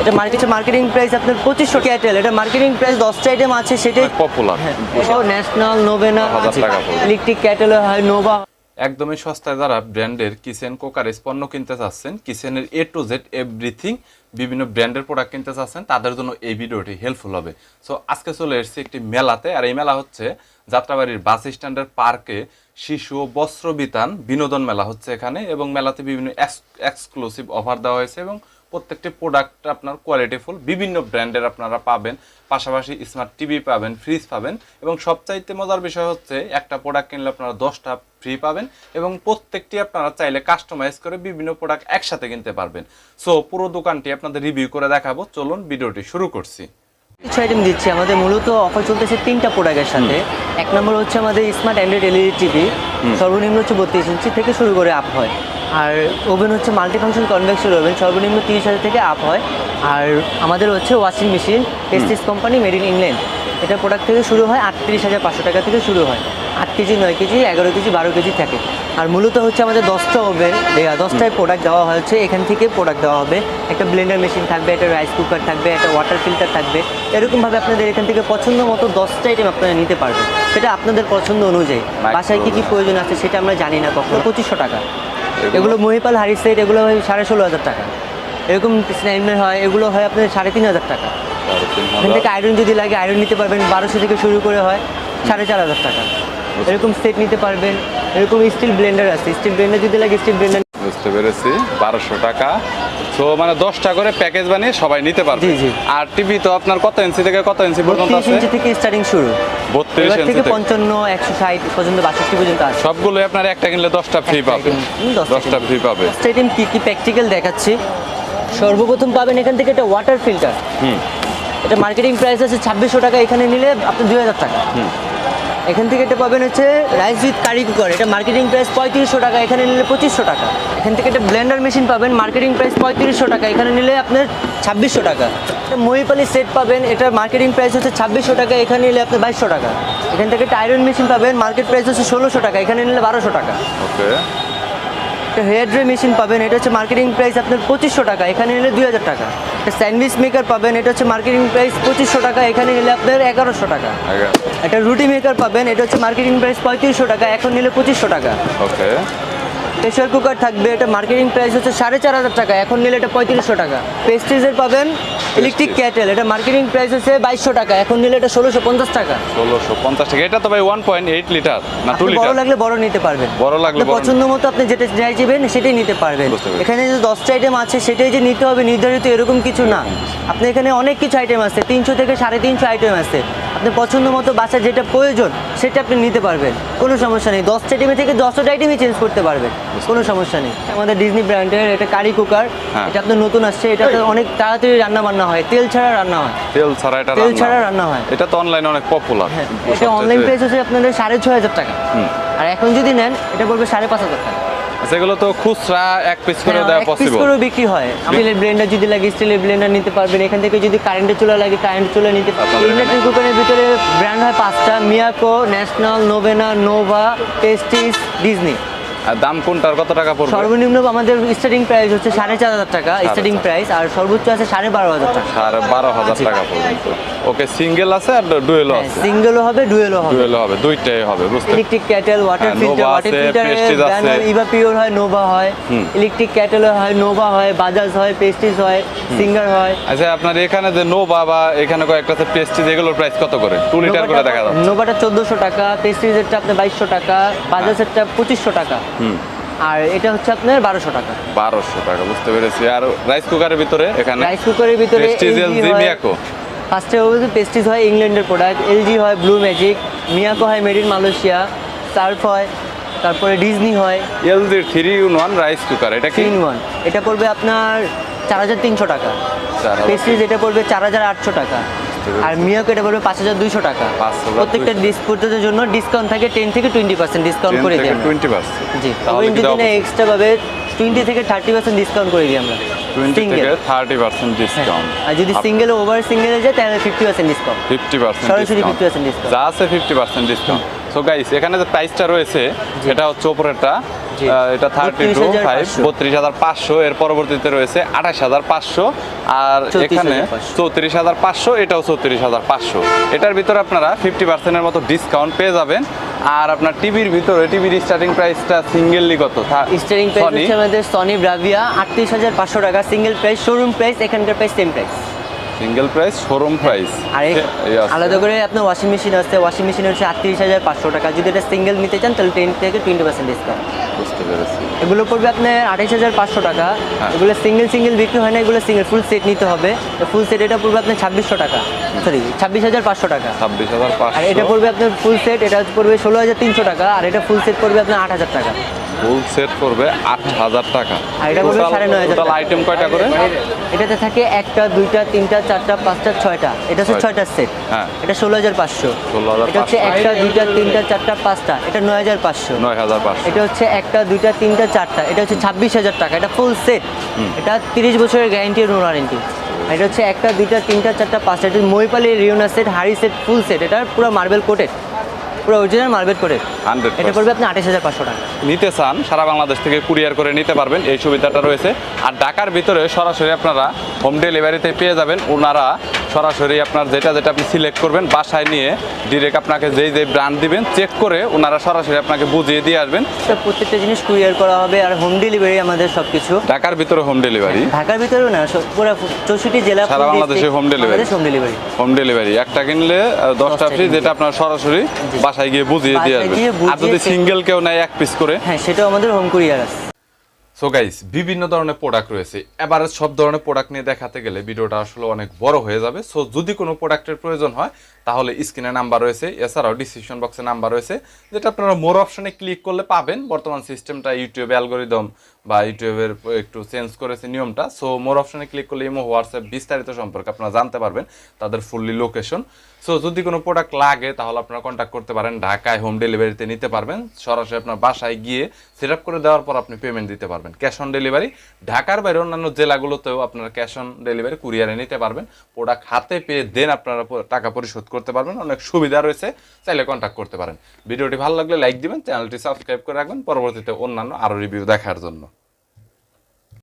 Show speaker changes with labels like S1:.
S1: এটা মার্কেটে marketing price আপনার পঁচিশশো ক্যাটেল এটা মার্কেটিং প্রাইস দশটা আইটেম আছে সেটাই
S2: popular
S1: National Novena. Electric kettle হয় নোভা
S2: একদমই সস্তায় যারা ব্র্যান্ডের কিচেন কোকারেজ পণ্য কিনতে চাচ্ছেন কিচেনের এ টু জেড এভরিথিং বিভিন্ন ব্র্যান্ডের প্রোডাক্ট কিনতে চাচ্ছেন তাদের জন্য এই ভিডিওটি হেল্পফুল হবে। সো আজকে চলে এসেছি একটি মেলাতে আর এই মেলা হচ্ছে যাত্রাবাড়ির বাস স্ট্যান্ডের পার্কে শিশু ও বস্ত্র বিতান বিনোদন মেলা হচ্ছে এখানে এবং মেলাতে বিভিন্ন এক্সক্লুসিভ অফার দেওয়া হয়েছে এবং প্রত্যেকটি প্রোডাক্ট আপনার কোয়ালিটিফুল বিভিন্ন ব্র্যান্ডের আপনারা পাবেন। পাশাপাশি স্মার্ট টিভি পাবেন ফ্রিজ পাবেন এবং সবচাইতে মজার বিষয় হচ্ছে একটা প্রোডাক্ট কিনলে আপনারা দশটা ফ্রি পাবেন এবং প্রত্যেকটি আপনারা চাইলে কাস্টমাইজ করে বিভিন্ন প্রোডাক্ট একসাথে কিনতে পারবেন। সো পুরো দোকানটি আপনাদের রিভিউ করে দেখাবো। চলুন ভিডিওটি শুরু করছি।
S1: কিছু আইটেম দিচ্ছি। আমাদের মূলত অফার চলতেছে তিনটা প্রোডাক্টের সাথে। এক নম্বর হচ্ছে আমাদের স্মার্ট অ্যান্ড্রয়েড এলইডি টিভি সর্বনিম্ন হচ্ছে বত্রিশ ইঞ্চি থেকে শুরু করে আপ হয়। আর ওভেন হচ্ছে মাল্টি ফাংশন কনভেকশন ওভেন সর্বনিম্ন তিরিশ হাজার থেকে আপ হয়। আর আমাদের হচ্ছে ওয়াশিং মেশিন টেস্টিস কোম্পানি মেড ইন ইংল্যান্ড এটা প্রোডাক্ট থেকে শুরু হয় আটত্রিশ হাজার পাঁচশো টাকা থেকে শুরু হয়। আট কেজি নয় কেজি এগারো কেজি বারো কেজি থাকে। আর মূলত হচ্ছে আমাদের দশটা ওভেন দশটায় প্রোডাক্ট দেওয়া হচ্ছে। এখান থেকে প্রোডাক্ট দেওয়া হবে। একটা ব্লেন্ডার মেশিন থাকবে একটা রাইস কুকার থাকবে একটা ওয়াটার ফিল্টার থাকবে। এরকমভাবে আপনাদের এখান থেকে পছন্দ মতো দশটা আইটেম আপনারা নিতে পারবেন। সেটা আপনাদের পছন্দ অনুযায়ী। বাসায় কী কী প্রয়োজন আছে সেটা আমরা জানি না কখনো। পঁচিশশো টাকা। এগুলো মহিপাল হারি সেট এগুলো হয় সাড়ে ষোলো হাজার টাকা। এরকম স্নাইমের হয় এগুলো হয় আপনার সাড়ে তিন হাজার টাকা। এখান থেকে আয়রন যদি লাগে আয়রন নিতে পারবেন বারোশো থেকে শুরু করে হয় সাড়ে চার হাজার টাকা। এরকম সেট নিতে পারবেন এরকম স্টিল ব্লেন্ডার আছে। স্টিল ব্লেন্ডার যদি লাগে স্টিল ব্লেন্ডার
S2: বুঝতে পেরেছি বারোশো টাকা। তো মানে দশটা করে প্যাকেজ বানিয়ে সবাই নিতে পারবে। আর টিভি তো আপনার কত ইঞ্চি থেকে কত ইঞ্চি পর্যন্ত
S1: বত্রিশ
S2: আছে?
S1: ইঞ্চি থেকে স্টার্টিং শুরু।
S2: বত্রিশ
S1: থেকে পঞ্চান্ন একশো ষাট পর্যন্ত বাষট্টি পর্যন্ত আছে।
S2: সবগুলো আপনার একটা কিনলে দশটা ফ্রি পাবে।
S1: দশটা
S2: ফ্রি পাবে।
S1: আইটেম কী কী প্র্যাকটিক্যাল দেখাচ্ছি? সর্বপ্রথম পাবেন এখান থেকে একটা ওয়াটার ফিল্টার
S2: হুম।
S1: এটা মার্কেটিং প্রাইস আছে ছাব্বিশশো টাকা এখানে নিলে আপনি দুই হাজার টাকা। এখান থেকে এটা পাবেন হচ্ছে রাইস উইথ কারি কুকার এটা মার্কেটিং প্রাইস পঁয়ত্রিশশো টাকা, এখানে নিলে পঁচিশশো টাকা। এখান থেকে একটা ব্লেন্ডার মেশিন পাবেন মার্কেটিং প্রাইস পঁয়ত্রিশশো টাকা। এখানে নিলে আপনার ছাব্বিশশো টাকা। মহিপালি সেট পাবেন, এটা মার্কেটিং প্রাইস হচ্ছে ছাব্বিশশো টাকা, এখানে নিলে আপনার বাইশশো টাকা। এখান থেকে একটা আয়রন মেশিন পাবেন মার্কেট প্রাইস হচ্ছে ষোলোশো টাকা, এখানে নিলে বারোশো টাকা।
S2: ওকে
S1: একটা হেয়ার ড্রাই মেশিন পাবেন এটা হচ্ছে মার্কেটিং প্রাইস আপনার পঁচিশশো টাকা এখানে নিলে দুই হাজার টাকা। একটা স্যান্ডউইচ মেকার পাবেন এটা হচ্ছে মার্কেটিং প্রাইস পঁচিশশো টাকা এখানে নিলে আপনার এগারোশো টাকা। একটা রুটি মেকার পাবেন এটা হচ্ছে মার্কেটিং প্রাইস পঁয়ত্রিশশো টাকা এখন নিলে পঁচিশশো টাকা।
S2: ওকে
S1: প্রেশার কুকার থাকবে এটা মার্কেটিং প্রাইস হচ্ছে সাড়ে চার হাজার টাকা এখন নিলে এটা পঁয়ত্রিশশো টাকা। পেস্টিজের পাবেন ইলেকট্রিক ক্যাটেল এটা মার্কেটিং প্রাইস হচ্ছে বাইশশো টাকা এখন নিলে এটা ষোলোশো পঞ্চাশ টাকা।
S2: ষোলোশো পঞ্চাশ টাকা এটা তো ভাই ওয়ান পয়েন্ট এইট লিটার না টু
S1: আপনি বড় লাগলে বড় নিতে পারবেন।
S2: বড় লাগলে
S1: পছন্দ মতো আপনি যেটা চাইবেন সেটাই নিতে পারবেন। এখানে যে দশটা আইটেম আছে সেটাই যে নিতে হবে নির্ধারিত এরকম কিছু না। আপনি এখানে অনেক কিছু আইটেম আছে তিনশো থেকে সাড়ে তিনশো আইটেম আছে। আপনি পছন্দ মতো বাসায় যেটা প্রয়োজন সেটা আপনি নিতে পারবেন। কোনো সমস্যা নেই। দশটা আইটেমে থেকে দশটা আইটেমই চেঞ্জ করতে পারবেন। কোনো সমস্যা নেই। আমাদের ডিজনি ব্র্যান্ডের এটা কারি কুকার
S2: হ্যাঁ।
S1: এটা আপনার নতুন আসছে। এটা অনেক তাড়াতাড়ি রান্না বান্না হয়। তেল ছাড়া রান্না হয়।
S2: তেল ছাড়া এটা
S1: তেল ছাড়া রান্না হয়।
S2: এটা তো অনলাইনে অনেক পপুলার
S1: হ্যাঁ এটা অনলাইন প্রাইস হচ্ছে আপনাদের সাড়ে ছয় হাজার টাকা। আর এখন যদি নেন এটা পড়বে সাড়ে পাঁচ হাজার টাকা।
S2: সেগুলো তো খুচরা এক পিস করে
S1: হ্যাঁ,
S2: দেওয়া
S1: এক পিস করে বিক্রি হয়। স্টিলের ব্লেন্ডার যদি লাগে স্টিলের ব্লেন্ডার নিতে পারবেন। এখান থেকে যদি কারেন্টের চুলা লাগে কারেন্ট চুলা নিতে পারবেন। ইলেকট্রিক কুকারের ভিতরে ব্র্যান্ড হয় পাঁচটা মিয়াকো ন্যাশনাল নোভেনা নোভা টেস্টিস ডিজনি
S2: দাম কোনটার কত টাকা পড়বে?
S1: সর্বনিম্ন আমাদের স্টার্টিং প্রাইস হচ্ছে সাড়ে চার হাজার টাকা স্টার্টিং প্রাইস আর সর্বোচ্চ আছে সাড়ে বারো হাজার টাকা।
S2: সাড়ে বারো হাজার টাকা পর্যন্ত। ওকে সিঙ্গেল আছে আর ডুয়েলও
S1: হ্যাঁ
S2: আছে?
S1: সিঙ্গেলও হবে ডুয়েলও হবে।
S2: ডুয়েলও হবে দুইটাই হবে বুঝতে
S1: electric kettle water filter water. Brand Eva Pure হয় নোভা হয়। ইলেকট্রিক ক্যাটেল হয় নোভা হয় বাজাজ হয় পেস্টিস হয় সিঙ্গার হয়।
S2: আচ্ছা আপনার এখানে যে নো বাবা এখানে কয়েকটা আছে পেস্টিজ এগুলোর প্রাইস কত করে? টু লিটার করে দেখা যাচ্ছে।
S1: নোভাটা চোদ্দোশো টাকা পেস্টিজেরটা আপনার বাইশশো টাকা বাজাজেরটা পঁচিশশো টাকা।
S2: হুম
S1: আর এটা হচ্ছে আপনার বারোশো টাকা।
S2: বারোশো টাকা বুঝতে পেরেছি। আর রাইস কুকারের ভিতরে এখানে
S1: রাইস কুকারের ভিতরে। ফার্স্টে বলতে পেস্টিজ হয় ইংল্যান্ডের প্রোডাক্ট এলজি হয় ব্লু ম্যাজিক মিয়াকো হয় মেড ইন মালয়েশিয়া সার্ফ হয় তারপরে ডিজনি হয়।
S2: এলজির three in one rice cooker এটা কি?
S1: তিন ওয়ান এটা পড়বে আপনার চার হাজার তিনশো টাকা।
S2: 4,300
S1: পেস্টিজ এটা পড়বে চার হাজার আটশো টাকা। আর এটা পড়বে পাঁচ হাজার দুইশো টাকা। প্রত্যেকটা ডিসপুটের জন্য ডিসকাউন্ট থাকে টেন থেকে টোয়েন্টি পার্সেন্ট ডিসকাউন্ট করে দিই
S2: টোয়েন্টি পার্সেন্ট
S1: জি
S2: কি
S1: যদি এক্সট্রা পাবে টোয়েন্টি থেকে থার্টি পার্সেন্ট ডিসকাউন্ট করে দিই আমরা।
S2: টোয়েন্টি থার্টি পার্সেন্ট ডিসকাউন্ট
S1: আর যদি সিঙ্গেল ওভার সিঙ্গেলে যায় তাহলে fifty percent discount
S2: fifty percent
S1: সরাসরি 50% discount।
S2: যা আছে fifty percent discount so guys এখানে যে প্রাইসটা রয়েছে এটা হচ্ছে। আহ, এটা থার্টি টু ফাইভ
S1: 32,500
S2: বত্রিশ হাজার পাঁচশো এর পরবর্তীতে রয়েছে আঠাশ হাজার পাঁচশো আর এখানে চৌত্রিশ হাজার পাঁচশো এটাও চৌত্রিশ হাজার পাঁচশো। এটার ভিতরে আপনারা ফিফটি পার্সেন্টের মতো ডিসকাউন্ট পেয়ে যাবেন। আর আপনার টিভির ভিতরে টিভির স্টার্টিং প্রাইসটা সিঙ্গেললি কত?
S1: স্টারিং প্রাইস হচ্ছে আমাদের সনি ব্রাভিয়া আটত্রিশ হাজার পাঁচশো টাকা সিঙ্গেল প্রাইস শোরুম প্রাইস এখানকার price same price
S2: single price showroom price
S1: আর আলাদা করে আপনার ওয়াশিং মেশিন আছে ওয়াশিং মেশিন হচ্ছে আটত্রিশ হাজার পাঁচশো টাকা। যদি এটা সিঙ্গেল নিতে চান তাহলে টেন থেকে টোয়েন্টি পার্সেন্ট ডিসকাউন্ট
S2: বুঝতে পেরেছি।
S1: এগুলো পড়বে আপনার আঠাইশ হাজার পাঁচশো টাকা।
S2: হ্যাঁ।
S1: এগুলো সিঙ্গেল সিঙ্গেল বিক্রি হয় না এগুলো সিঙ্গেল ফুল সেট নিতে হবে। ফুল সেট এটা পড়বে আপনার ছাব্বিশশো টাকা। সরি ছাব্বিশ হাজার পাঁচশো টাকা।
S2: ছাব্বিশ হাজার
S1: আর এটা পড়বে আপনার ফুল সেট এটা পড়বে ষোলো হাজার তিনশো টাকা। আর এটা ফুল সেট পড়বে আপনার আট হাজার টাকা।
S2: ফুল সেট করবে আট হাজার টাকা। টোটাল
S1: টাকা।
S2: আইটেম কয়টা করে?
S1: এটাতে থাকে একটা দুইটা তিনটা চারটা পাঁচটা ছয়টা। এটা হচ্ছে
S2: ছয়টা।
S1: সেট।
S2: হ্যাঁ।
S1: এটা ষোলো হাজার পাঁচশো।
S2: 16,500
S1: এটা হচ্ছে একটা দুইটা তিনটা চারটা পাঁচটা। এটা নয় হাজার পাঁচশো।
S2: নয় হাজার পাঁচশো।
S1: এটা হচ্ছে একটা দুইটা তিনটা চারটা। এটা হচ্ছে ছাব্বিশ হাজার টাকা। এটা ফুল সেট। এটা তিরিশ বছরের গ্যারেন্টি নো ওয়ারেন্টি এটা হচ্ছে একটা দুইটা তিনটা চারটা পাঁচটা। এটা মহিপালি রিওনা সেট হাড়ি সেট ফুল সেট। এটা পুরো মার্বেল কোটেড পুরো অরিজিনাল মার্বেল করে।
S2: 100%
S1: এটা পড়বে আপনি আঠাশ হাজার পাঁচশো টাকা।
S2: নিতে চান সারা বাংলাদেশ থেকে কুরিয়ার করে নিতে পারবেন এই সুবিধাটা রয়েছে। আর ঢাকার ভিতরে সরাসরি আপনারা হোম ডেলিভারিতে পেয়ে যাবেন। ওনারা সরাসরি আপনার যেটা যেটা আপনি সিলেক্ট করবেন বাসায় নিয়ে ডিরেক্ট আপনাকে যেই যেই ব্র্যান্ড দিবেন চেক করে ওনারা সরাসরি আপনাকে বুঝিয়ে দিয়ে আসবেন।
S1: প্রত্যেকটা জিনিস কুরিয়ার করা হবে আর হোম ডেলিভারি আমাদের সব কিছু
S2: ঢাকার ভিতরে হোম ডেলিভারি
S1: ঢাকার ভিতরেও না পুরো চৌষট্টি জেলা
S2: সারা বাংলাদেশে home delivery।
S1: Home delivery
S2: home delivery একটা কিনলে দশটা ফ্রি যেটা আপনার সরাসরি বাসায় গিয়ে বুঝিয়ে দিয়ে আসবেন। আর যদি সিঙ্গেল কেউ নেয় এক পিস করে?
S1: হ্যাঁ সেটাও আমাদের হোম কুরিয়ার আছে।
S2: সো গাইস বিভিন্ন ধরনের প্রোডাক্ট রয়েছে। এবারে সব ধরনের প্রোডাক্ট নিয়ে দেখাতে গেলে ভিডিওটা আসলে অনেক বড় হয়ে যাবে। সো যদি কোনো প্রোডাক্টের প্রয়োজন হয়, তাহলে স্ক্রিনে নাম্বার রয়েছে। এছাড়াও ডিসক্রিপশন বক্সে নাম্বার রয়েছে। যেটা আপনারা মোর অপশনে ক্লিক করলে পাবেন। বর্তমান সিস্টেমটা ইউটিউবে অ্যালগোরিদম বা ইউটিউবের একটু চেঞ্জ করেছে নিয়মটা সো মোর অপশনে ক্লিক করলে ইমো হোয়াটসঅ্যাপ বিস্তারিত সম্পর্কে আপনারা জানতে পারবেন তাদের ফুললি লোকেশন সো যদি কোনো প্রোডাক্ট লাগে, তাহলে আপনারা কন্ট্যাক্ট করতে পারেন, ঢাকায় হোম ডেলিভারিতে নিতে পারবেন। সরাসরি আপনার বাসায় গিয়ে সেট আপ করে দেওয়ার পর আপনি পেমেন্ট দিতে পারবেন। ক্যাশ অন ডেলিভারি ঢাকার বাইরে অন্যান্য জেলাগুলোতেও আপনারা ক্যাশ অন ডেলিভারি কুরিয়ারে নিতে পারবেন। প্রোডাক্ট হাতে পেয়ে দেন আপনারা টাকা পরিশোধ করতে পারবেন। অনেক সুবিধা রয়েছে, চাইলে কন্ট্যাক্ট করতে পারেন। ভিডিওটি ভালো লাগলে লাইক দিবেন চ্যানেলটি সাবস্ক্রাইব করে রাখবেন। পরবর্তীতে অন্যান্য আরও রিভিউ দেখার জন্য।